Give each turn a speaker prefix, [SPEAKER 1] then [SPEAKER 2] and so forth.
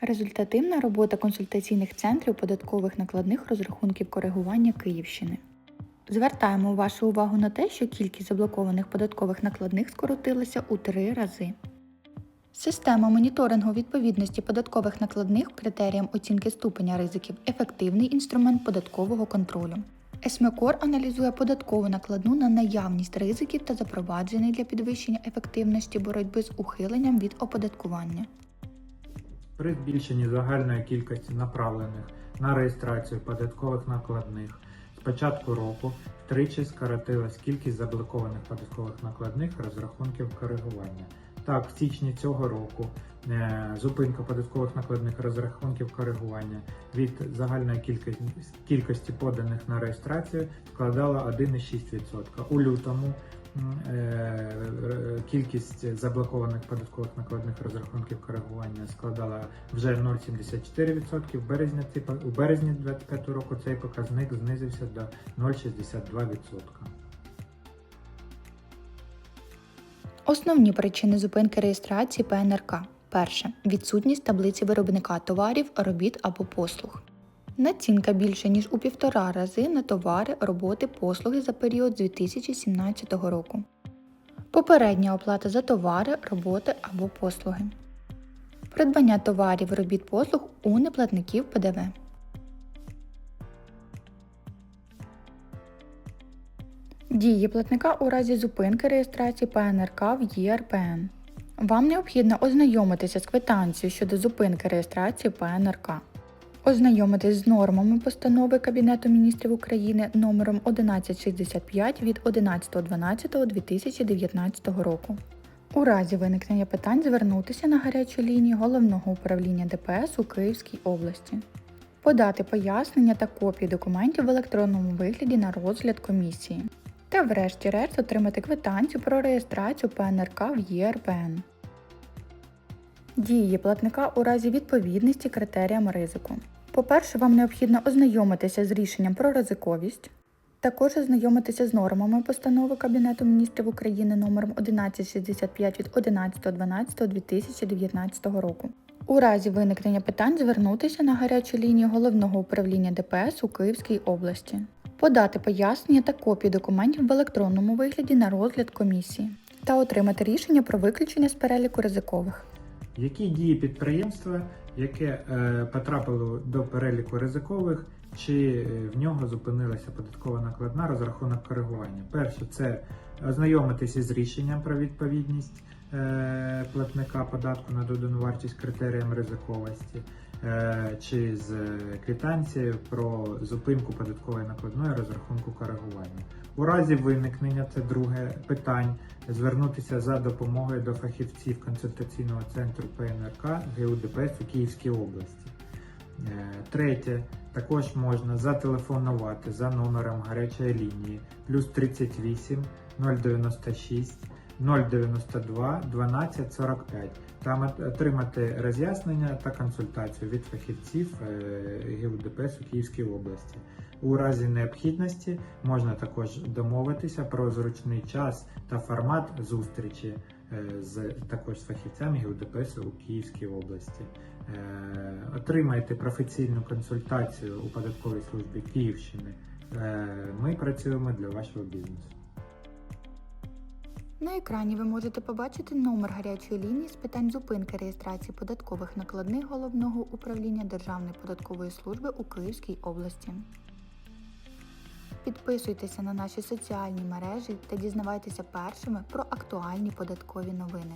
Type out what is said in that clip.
[SPEAKER 1] Результативна робота консультаційних центрів податкових накладних розрахунків коригування Київщини. Звертаємо вашу увагу на те, що кількість заблокованих податкових накладних скоротилася у три рази. Система моніторингу відповідності податкових накладних критеріям оцінки ступеня ризиків ефективний інструмент податкового контролю. ЕСМЕКОР аналізує податкову накладну на наявність ризиків та запроваджений для підвищення ефективності боротьби з ухиленням від оподаткування.
[SPEAKER 2] При збільшенні загальної кількості направлених на реєстрацію податкових накладних з початку року втричі скоротилась кількість заблокованих податкових накладних розрахунків коригування. Так, в січні цього року е, зупинка податкових накладних розрахунків коригування від загальної кількості, кількості поданих на реєстрацію складала 1,6%. У лютому кількість заблокованих податкових накладних розрахунків коригування складала вже 0,74%. В березні, у березні 2025 року цей показник знизився до 0,62%.
[SPEAKER 1] Основні причини зупинки реєстрації ПНРК. Перше. Відсутність таблиці виробника товарів, робіт або послуг. Націнка більше, ніж у півтора рази на товари, роботи, послуги за період з 2017 року. Попередня оплата за товари, роботи або послуги. Придбання товарів, робіт, послуг у неплатників ПДВ. Дії платника у разі зупинки реєстрації ПНРК в ЄРПН. Вам необхідно ознайомитися з квитанцією щодо зупинки реєстрації ПНРК. Ознайомитись з нормами постанови Кабінету міністрів України номером 1165 від 11.12.2019 року. У разі виникнення питань звернутися на гарячу лінію Головного управління ДПС у Київській області. Подати пояснення та копії документів в електронному вигляді на розгляд комісії. Та врешті-решт отримати квитанцію про реєстрацію ПНРК в ЄРПН. Дії платника у разі відповідності критеріям ризику. По-перше, вам необхідно ознайомитися з рішенням про ризиковість, також ознайомитися з нормами постанови Кабінету міністрів України номером 1165 від 11.12.2019 року. У разі виникнення питань звернутися на гарячу лінію Головного управління ДПС у Київській області. Подати пояснення та копії документів в електронному вигляді на розгляд комісії та отримати рішення про виключення з переліку ризикових.
[SPEAKER 2] Які дії підприємства, яке е, потрапило до переліку ризикових, чи е, в нього зупинилася податкова накладна розрахунок коригування? Перше, це ознайомитися з рішенням про відповідність платника податку на додану вартість критеріям ризиковості, е, чи з квитанцією про зупинку податкової накладної розрахунку коригування. У разі виникнення це друге питань звернутися за допомогою до фахівців консультаційного центру ПНРК ГУДПС у Київській області. Е, Третє, також можна зателефонувати за номером гарячої лінії плюс 38 096 092 12 45 там отримати роз'яснення та консультацію від фахівців е, ГУДПС у Київській області. У разі необхідності можна також домовитися про зручний час та формат зустрічі е, з також з фахівцями ГУДПС у Київській області. Е, Отримайте професійну консультацію у податковій службі Київщини. Ми працюємо для вашого бізнесу.
[SPEAKER 1] На екрані ви можете побачити номер гарячої лінії з питань зупинки реєстрації податкових накладних Головного управління Державної податкової служби у Київській області. Підписуйтеся на наші соціальні мережі та дізнавайтеся першими про актуальні податкові новини.